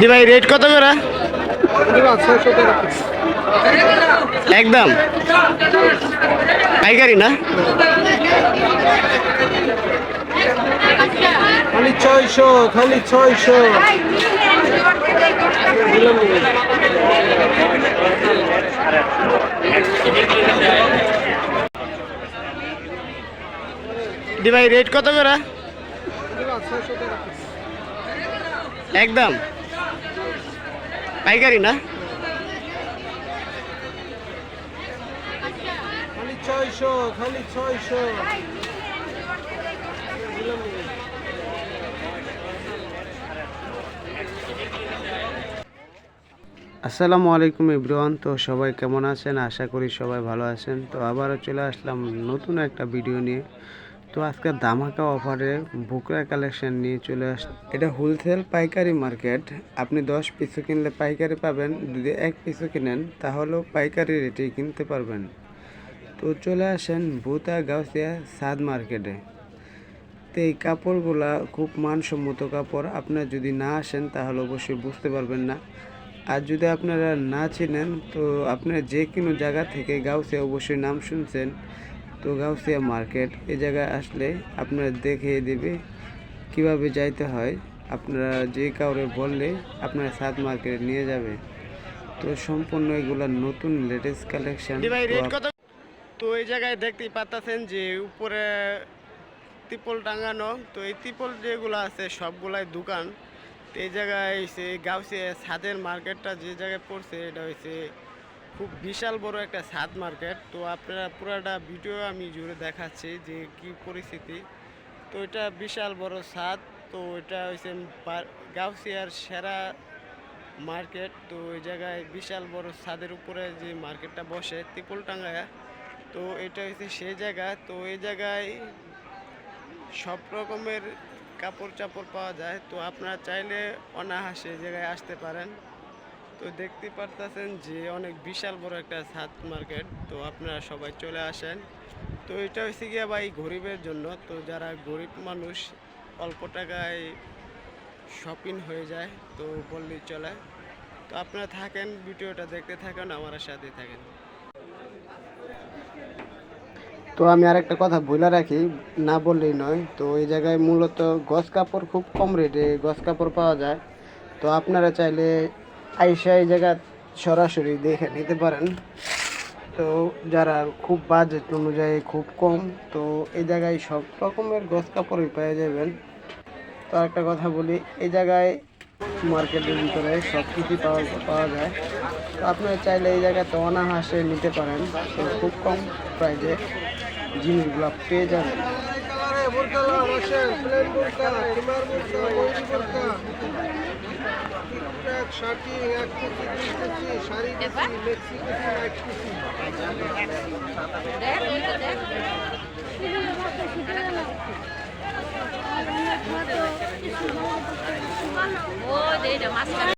দি ভাই রেট কত করে? একদম। পাইকারি না? খালি ছয়শো খালি ছয়শো। দি ভাই রেট কত করে? একদম। পাইকারি না? খালি ছয়শো খালি ছয়শো। আসসালামু আলাইকুম ইব্রান তো সবাই কেমন আছেন? আশা করি সবাই ভালো আছেন। তো আবারও চলে আসলাম নতুন একটা ভিডিও নিয়ে। তো আজকে দামাকা অফারে বুকরা কালেকশন নিয়ে চলে আস, এটা হোলসেল পাইকারি মার্কেট। আপনি দশ পিসও কিনলে পাইকারি পাবেন। যদি এক পিসও কিনেন, তাহলেও পাইকারি রেটেই কিনতে পারবেন। তো চলে আসেন ভূতা গাউসিয়া সাদ মার্কেটে। তো এই কাপড়গুলা খুব মানসম্মত কাপড়। আপনার যদি না আসেন, তাহলে অবশ্যই বুঝতে পারবেন না। আর যদি আপনারা না চেনেন তো আপনারা যে কোনো জায়গা থেকে গাউসিয়া অবশ্যই নাম শুনছেন। তো গাউসিয়া মার্কেট এই জায়গায় আসলে আপনারা দেখিয়ে দেবে কীভাবে যাইতে হয়। আপনারা যে কাউরে বললে আপনারা সাত মার্কেটে নিয়ে যাবে। তো সম্পূর্ণ এগুলা নতুন লেটেস্ট কালেকশন তো এই জায়গায় দেখতেই পাচ্ছেন যে উপরে ত্রিপল টাঙানো তো এই ত্রিপল যেগুলো আছে সবগুলাই দোকান। তো এই জায়গায় হচ্ছে গাউসে ছাদের মার্কেটটা যে জায়গায় পড়ছে, এটা হচ্ছে খুব বিশাল বড় একটা ছাদ মার্কেট। তো আপনারা পুরাটা ভিডিও আমি জুড়ে দেখাচ্ছি যে কি পরিস্থিতি। তো এটা বিশাল বড় ছাদ, তো এটা হচ্ছে গাউসিয়ার সেরা মার্কেট। তো এই জায়গায় বিশাল বড় ছাদের উপরে যে মার্কেটটা বসে ত্রিপল টাঙ্গায় তো এটা হচ্ছে সেই জায়গা। তো এই জায়গায় সব রকমের কাপড় চাপড় পাওয়া যায়, তো আপনারা চাইলে অনাহাসে জায়গায় আসতে পারেন। তো দেখতে পারতেছেন যে অনেক বিশাল বড় একটা ছাদ মার্কেট, তো আপনারা সবাই চলে আসেন। তো এটা হচ্ছে গিয়ে ভাই গরিবের জন্য, তো যারা গরিব মানুষ অল্প টাকায় শপিং হয়ে যায়, তো বললেই চলে। তো আপনারা থাকেন, ভিডিওটা দেখতে থাকেন, আমার সাথে থাকেন। তো আমি আর একটা কথা বলে রাখি, না বললেই নয়। তো এই জায়গায় মূলত গস কাপড় খুব কম রেটে গস কাপড় পাওয়া যায়। তো আপনারা চাইলে আইসা এই জায়গা সরাসরি দেখে নিতে পারেন। তো যারা খুব বাজেট অনুযায়ী খুব কম, তো এই জায়গায় সব রকমের গস কাপড়ই পেয়ে যাবেন। তো একটা কথা বলি, এই জায়গায় মার্কেটের ভিতরে সব কিছুই পাওয়া পাওয়া যায়। তো আপনারা চাইলে এই জায়গাতে অনাহাসে নিতে পারেন। তো খুব কম প্রাইজে জিনিসগুলো পেয়ে যাবেন ও, de, más